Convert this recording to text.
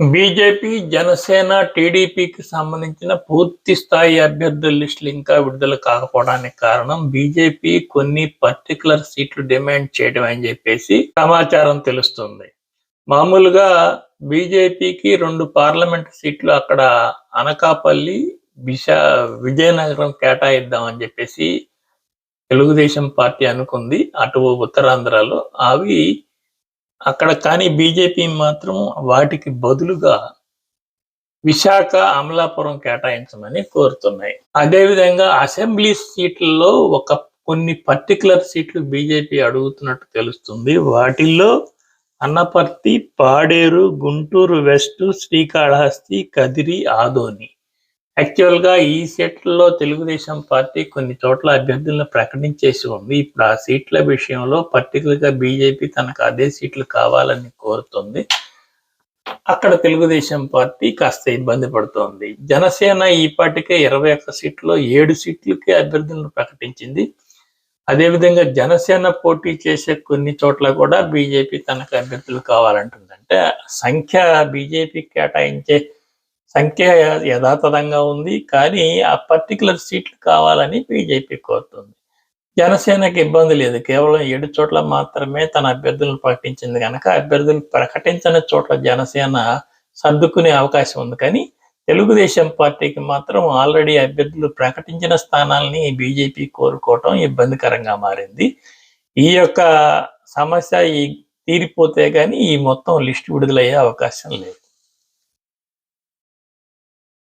BJP Janasena టీడీపీకి సంబంధించిన పూర్తి స్థాయి అభ్యర్థుల లిస్టులు ఇంకా విడుదల కాకపోవడానికి కారణం బీజేపీ కొన్ని పర్టికులర్ సీట్లు డిమాండ్ చేయడం అని చెప్పేసి సమాచారం తెలుస్తుంది. మామూలుగా బీజేపీకి రెండు పార్లమెంట్ సీట్లు అక్కడ అనకాపల్లి విశా విజయనగరం కేటాయిద్దామని చెప్పేసి తెలుగుదేశం పార్టీ అనుకుంది. అటు ఉత్తరాంధ్రలో అవి అక్కడ కానీ బీజేపీ మాత్రం వాటికి బదులుగా విశాఖ అమలాపురం కేటాయించమని కోరుతున్నాయి. అదేవిధంగా అసెంబ్లీ సీట్లలో ఒక కొన్ని పర్టికులర్ సీట్లు బీజేపీ అడుగుతున్నట్టు తెలుస్తుంది. వాటిల్లో అన్నపర్తి పాడేరు గుంటూరు వెస్ట్ శ్రీకాళహస్తి కదిరి ఆదోని యాక్చువల్గా ఈ సీట్లలో తెలుగుదేశం పార్టీ కొన్ని చోట్ల అభ్యర్థులను ప్రకటించేసి ఉంది. ఇప్పుడు ఆ సీట్ల విషయంలో పర్టికులర్గా బీజేపీ తనకు అదే సీట్లు కావాలని కోరుతుంది. అక్కడ తెలుగుదేశం పార్టీ కాస్త ఇబ్బంది పడుతోంది. జనసేన ఈ పార్టీకే ఇరవై ఒక్క సీట్లో ఏడు సీట్లకే అభ్యర్థులను ప్రకటించింది. అదేవిధంగా జనసేన పోటీ చేసే కొన్ని చోట్ల కూడా బీజేపీ తనకు అభ్యర్థులు కావాలంటుంది అంటే సంఖ్య బీజేపీ కేటాయించే సంఖ్య యథాతథంగా ఉంది. కానీ ఆ పర్టికులర్ సీట్లు కావాలని బీజేపీ కోరుతుంది. జనసేనకి ఇబ్బంది లేదు. కేవలం ఏడు చోట్ల మాత్రమే తన అభ్యర్థులను ప్రకటించింది కనుక అభ్యర్థులు ప్రకటించని చోట్ల జనసేన సర్దుకునే అవకాశం ఉంది. కానీ తెలుగుదేశం పార్టీకి మాత్రం ఆల్రెడీ అభ్యర్థులు ప్రకటించిన స్థానాల్ని బీజేపీ కోరుకోవటం ఇబ్బందికరంగా మారింది. ఈ యొక్క సమస్య ఈ తీరిపోతే కానీ ఈ మొత్తం లిస్ట్ విడుదలయ్యే అవకాశం లేదు.